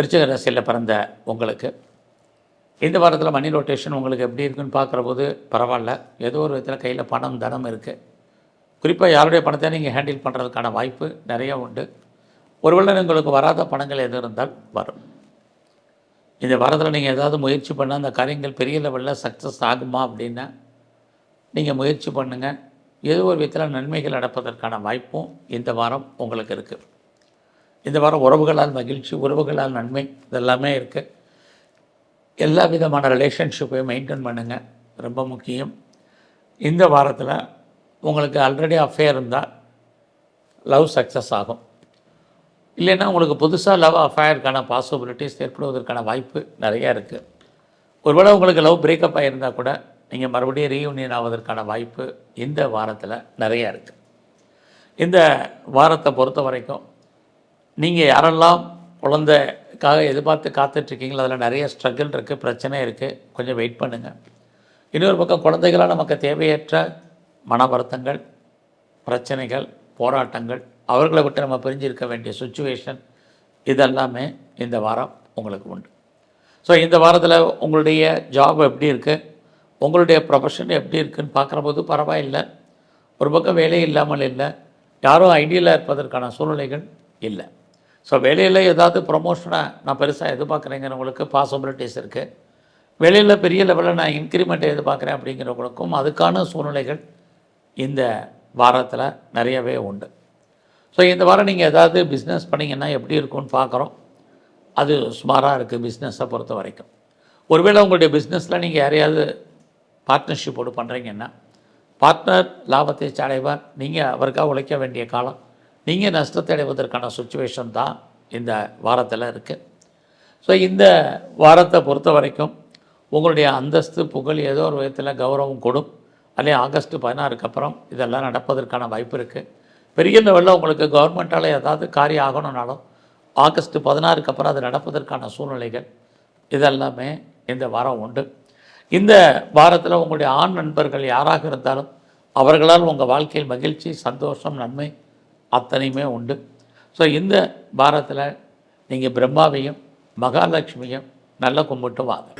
விருச்சிக ராசியில் பிறந்த உங்களுக்கு. இந்த வாரத்தில் மணி ரொட்டேஷன் உங்களுக்கு எப்படி இருக்குன்னு பார்க்குற போது பரவாயில்ல. ஏதோ ஒரு விதத்தில் கையில் பணம் தனம் இருக்குது குறிப்பாக யாருடைய பணத்தை நீங்கள் ஹேண்டில் பண்ணுறதுக்கான வாய்ப்பு நிறையா உண்டு. ஒருவேளை உங்களுக்கு வராத பணங்கள் எது இருந்தால் வரும். இந்த வாரத்தில் நீங்கள் ஏதாவது முயற்சி பண்ணால் அந்த காரியங்கள் பெரிய லெவலில் சக்ஸஸ் ஆகுமா அப்படின்னா நீங்கள் முயற்சி பண்ணுங்கள் ஏதோ ஒரு விதத்தில் நன்மைகள் நடப்பதற்கான வாய்ப்பும் இந்த வாரம் உங்களுக்கு இருக்குது இந்த வாரம் உறவுகளால் மகிழ்ச்சி உறவுகளால் நன்மை இதெல்லாமே இருக்குது எல்லா விதமான ரிலேஷன்ஷிப்பையும் மெயின்டைன் பண்ணுங்கள் ரொம்ப முக்கியம். இந்த வாரத்தில் உங்களுக்கு ஆல்ரெடி அஃபேர் இருந்தால் லவ் சக்ஸஸ் ஆகும். இல்லைன்னா உங்களுக்கு புதுசாக லவ் அஃபேருக்கான பாசிபிலிட்டிஸ் ஏற்படுவதற்கான வாய்ப்பு நிறையா இருக்குது ஒருவேளை உங்களுக்கு லவ் பிரேக்கப் ஆகியிருந்தால் கூட நீங்கள் மறுபடியும் ரீயூனியன் ஆவதற்கான வாய்ப்பு இந்த வாரத்தில் நிறையா இருக்குது இந்த வாரத்தை பொறுத்த வரைக்கும் நீங்கள் யாரெல்லாம் குழந்தைக்காக எதிர்பார்த்து காத்துட்ருக்கீங்களோ அதில் நிறைய ஸ்ட்ரகிள் இருக்குது பிரச்சனை இருக்குது கொஞ்சம் வெயிட் பண்ணுங்கள் இன்னொரு பக்கம் குழந்தைகளால் நமக்கு தேவையற்ற மன வருத்தங்கள் பிரச்சனைகள் போராட்டங்கள் அவர்களை விட்டு நம்ம பிரிஞ்சிருக்க வேண்டிய சுச்சுவேஷன் இதெல்லாமே இந்த வாரம் உங்களுக்கு உண்டு. ஸோ இந்த வாரத்தில் உங்களுடைய ஜாப் எப்படி இருக்குது உங்களுடைய ப்ரொஃபஷன் எப்படி இருக்குதுன்னு பார்க்குறபோது பரவாயில்லை. ஒரு பக்கம் வேலை இல்லாமல் இல்லை. யாரும் ஐடியலாக இருப்பதற்கான சூழ்நிலைகள் இல்லை. ஸோ வேலையில் ஏதாவது ப்ரொமோஷனை நான் பெருசாக எதிர்பார்க்குறேங்கிறவங்களுக்கு பாசிபிலிட்டிஸ் இருக்குது வெளியில் பெரிய லெவலில் நான் இன்க்ரிமெண்ட்டை எதிர்பார்க்குறேன் அப்படிங்கிறவங்களுக்கும் அதுக்கான சூழ்நிலைகள் இந்த வாரத்தில் நிறையவே உண்டு. ஸோ இந்த வாரம் நீங்கள் ஏதாவது பிஸ்னஸ் பண்ணிங்கன்னா எப்படி இருக்கும்னு பார்க்குறோம். அது சுமாராக இருக்குது பிஸ்னஸை பொறுத்த வரைக்கும். ஒருவேளை உங்களுடைய பிஸ்னஸில் நீங்கள் யாரையாவது பார்ட்னர்ஷிப்போடு பண்ணுறீங்கன்னா பார்ட்னர் லாபத்தை அடைவார் நீங்கள் அவருக்காக உழைக்க வேண்டிய காலம் நீங்கள் நஷ்டத்தை அடைவதற்கான சுச்சுவேஷன் தான் இந்த வாரத்தில் இருக்குது ஸோ இந்த வாரத்தை பொறுத்த வரைக்கும் உங்களுடைய அந்தஸ்து புகழ் ஏதோ ஒரு விதத்தில் கௌரவம் கொடும். அல்லே ஆகஸ்ட் பதினாறுக்கு அப்புறம் இதெல்லாம் நடப்பதற்கான வாய்ப்பு இருக்குது பெரிய லெவலில் உங்களுக்கு கவர்மெண்ட்டால் ஏதாவது காரியம் ஆகணும்னாலும் ஆகஸ்ட் பதினாறுக்கு அப்புறம் அது நடப்பதற்கான சூழ்நிலைகள் இதெல்லாமே இந்த வாரம் உண்டு. இந்த வாரத்தில் உங்களுடைய ஆண் நண்பர்கள் யாராக இருந்தாலும் அவர்களால் உங்கள் வாழ்க்கையில் மகிழ்ச்சி சந்தோஷம் நன்மை அத்தனையுமே உண்டு. ஸோ இந்த வாரத்தில் நீங்கள் பிரம்மாவையும் மகாலட்சுமியும் நல்லா கும்பிட்டு வாங்க.